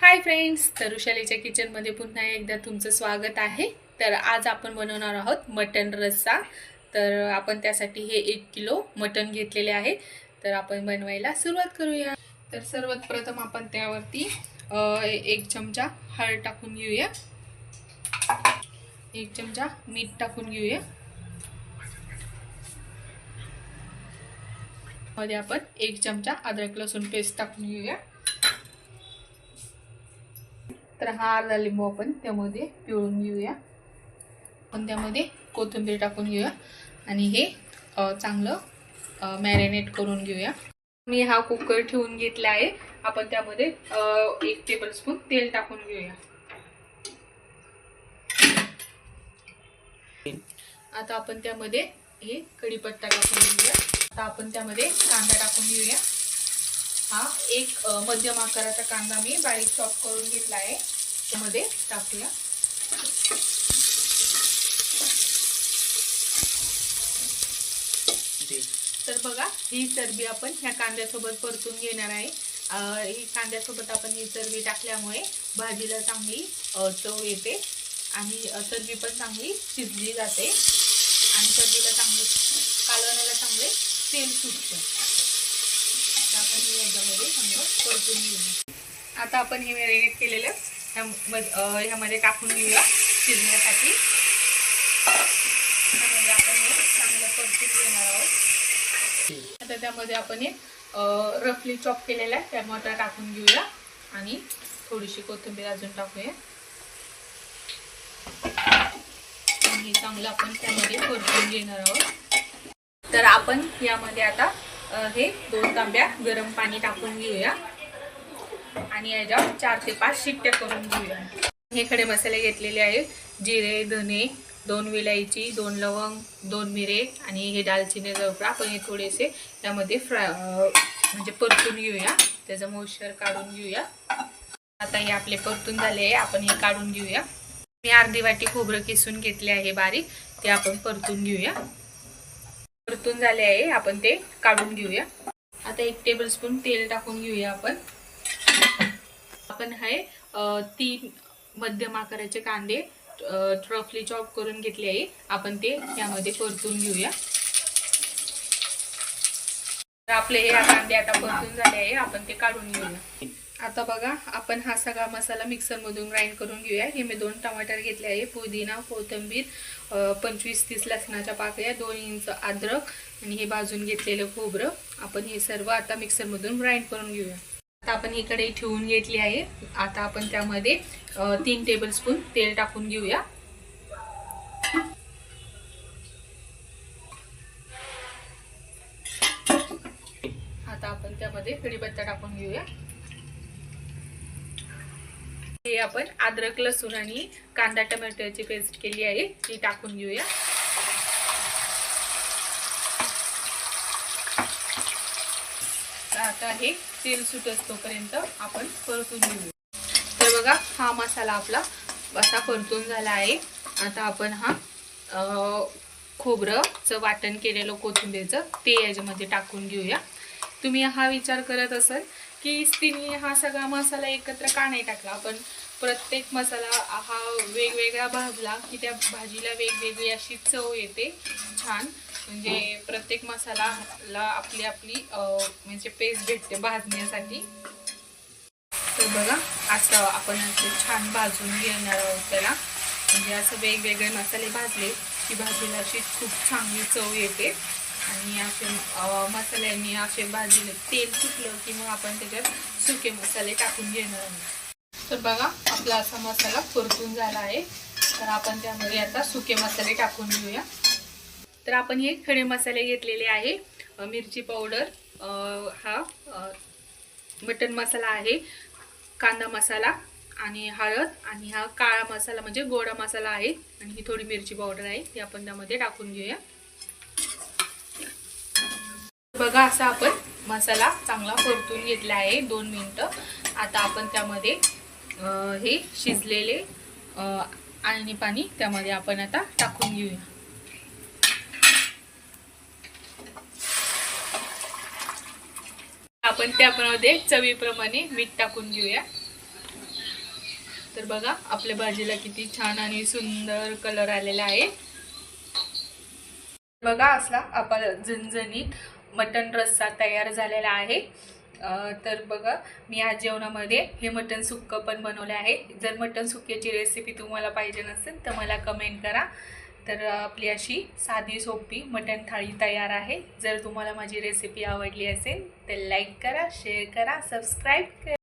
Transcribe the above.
Hi friends तरुशालीच्या किचनमध्ये पुन्हा एकदा तुमचं स्वागत आहे. तर आज आपण बनवणार आहोत मटन रस्सा. तर आपण त्यासाठी हे एक किलो मटन घेतलेले आहे. तर आपण बनवायला सुरुवात करूया. तर सर्वात प्रथम आपण त्यावरती एक चमचा हळद टाकून घेऊया. एक चमचा मीठ टाकून घेऊया. मध्ये आपण एक चमचा अद्रक लसूण पेस्ट टाकून घेऊया. तर हा अर्धा लिंबू आपण त्यामध्ये पिळून घेऊया. आपण त्यामध्ये कोथिंबीर टाकून घेऊया. आणि हे चांगलं मॅरिनेट करून घेऊया. मी हा कुकर ठेवून घेतला आहे. आपण त्यामध्ये एक एक टेबलस्पून तेल टाकून घेऊया. आता आपण त्यामध्ये हे कढीपत्ता टाकून घेऊया. आता आपण त्यामध्ये कांदा टाकून घेऊया. हा एक मध्यम आकाराचा कांदा मी बारीक चॉप करून घेतला आहे. त्यामध्ये टाकूया. तर बघा ही चरबी आपण ह्या कांद्यासोबत परतून घेणार आहे. ही कांद्यासोबत आपण ही चरबी टाकल्यामुळे भाजीला चांगली चव येते आणि चरबी पण चांगली शिजली जाते आणि चरबीला चांगली कालवण्याला चांगले तेल सुटतं. याच्यामध्ये चांगलं परतून घेऊया आता आपण हे मॅरिनेट केलेलं ह्या ह्यामध्ये टाकून घेऊया शिजण्यासाठी. त्यामध्ये आपण हे चांगलं परतून घेणार आहोत. आता त्यामध्ये आपण हे रफली चॉप केलेला टमाटर टाकून घेऊया. आणि थोडीशी कोथिंबीर अजून टाकूया. आणि हे चांगलं आपण त्यामध्ये परतून घेणार आहोत. तर आपण यामध्ये आता हे दोन तांब्या गरम पाणी टाकून घेऊया. आणि याच्यावर चार ते पाच शिट्ट्या करून घेऊया. हे खडे मसाले घेतलेले आहेत. जिरे धने दोन विलायची दोन लवंग दोन मिरे आणि हे दालचिनी जवळपास. आपण हे थोडेसे त्यामध्ये फ्राय म्हणजे परतून घेऊया. त्याचं मोश्चर काढून घेऊया. आता हे आपले परतून झाले आहे. आपण हे काढून घेऊया. मी अर्धी वाटी खोबरं किसून घेतले आहे बारीक. ते आपण परतून घेऊया. परतून झाले आहे. आपण ते काढून घेऊया. आता एक टेबल स्पून तेल टाकून घेऊया आपण. आपण हे तीन मध्यम आकाराचे कांदे ट्रफली चॉप करून घेतले आहे. आपण ते यामध्ये परतून घेऊया. तर आपले हे कांदे आता परतून झाले आहे. आपण ते काढून घेऊया. आता बघा आपण हा सगळा मसाला मिक्सरमधून ग्राइंड करून घेऊया. हे मी दोन टमाटर घेतले आहे. पुदिना कोथिंबीर पंचवीस तीस लसणाच्या पाकळ्या दोन इंच अद्रक आणि हे भाजून घेतलेलं खोबरं. आपण हे सर्व आता मिक्सरमधून ग्राइंड करून घेऊया. आता आपण ही कढई ठेवून घेतली आहे. आता आपण त्यामध्ये तीन टेबलस्पून तेल टाकून घेऊया. आता आपण त्यामध्ये कढीपत्ता टाकून घेऊया. हे आपण अद्रक लसूण आणि कांदा टमॅटोची पेस्ट केली आहे. ती टाकून घेऊया. आता हे तेल सुटत तोपर्यंत आपण परतून घेऊया. तर बघा हा मसाला आपला असा परतून झाला आहे. आता आपण हा खोबरंचं वाटण केलेलं कोथिंबीरचं ते याच्यामध्ये टाकून घेऊया. तुम्ही हा विचार करत असाल की तिने हा सगळा मसाला एकत्र का नाही टाकला. आपण प्रत्येक मसाला हा वेगवेगळा भाजला की त्या भाजीला वेगवेगळी अशी चव येते. छान. म्हणजे प्रत्येक मसालाला आपली आपली म्हणजे पेस्ट भेटते भाजण्यासाठी. तर बघा असं आपण असं छान भाजून घेणार आहोत त्याला. म्हणजे असं वेगवेगळे मसाले भाजले की भाजीला अशी खूप चांगली चव येते. आणि असे मसाल्यांनी असे भाजीले तेल सुटलं की मग आपण त्याच्यात सुके मसाले टाकून घेणार आहोत. तर बघा आपला असा मसाला परतून झाला आहे. तर आपण त्यामध्ये आता सुके मसाले टाकून घेऊया. तर आपण हे खडे मसाले घेतलेले आहे. मिरची पावडर हा मटन मसाला आहे कांदा मसाला आणि हळद आणि हा काळा मसाला म्हणजे गोडा मसाला आहे. आणि ही थोडी मिरची पावडर आहे ती आपण त्यामध्ये टाकून घेऊया. बघा असा आपण मसाला चांगला परतून घेतला आहे दोन मिनटं. आता आपण त्यामध्ये हे शिजलेले आणि पाणी त्यामध्ये आपण आता टाकून घेऊया. आपण त्यामध्ये चवीप्रमाणे मीठ टाकून घेऊया. तर बघा आपल्या भाजीला किती छान आणि सुंदर कलर आलेला आहे. बघा असला आपला झणझणीत मटन रस्सा तयार झालेला आहे. तर बघा मी आज जेवणामध्ये हे मटन सुक्क पण बनवले आहे. जर मटन सुक्क्याची रेसिपी तुम्हाला पाहिजे नसेल तर मला कमेंट करा. तर आपली अशी साधी सोपी मटन थाळी तयार आहे. जर तुम्हाला माझी रेसिपी आवडली असेल तर लाईक करा शेअर करा सबस्क्राईब करा.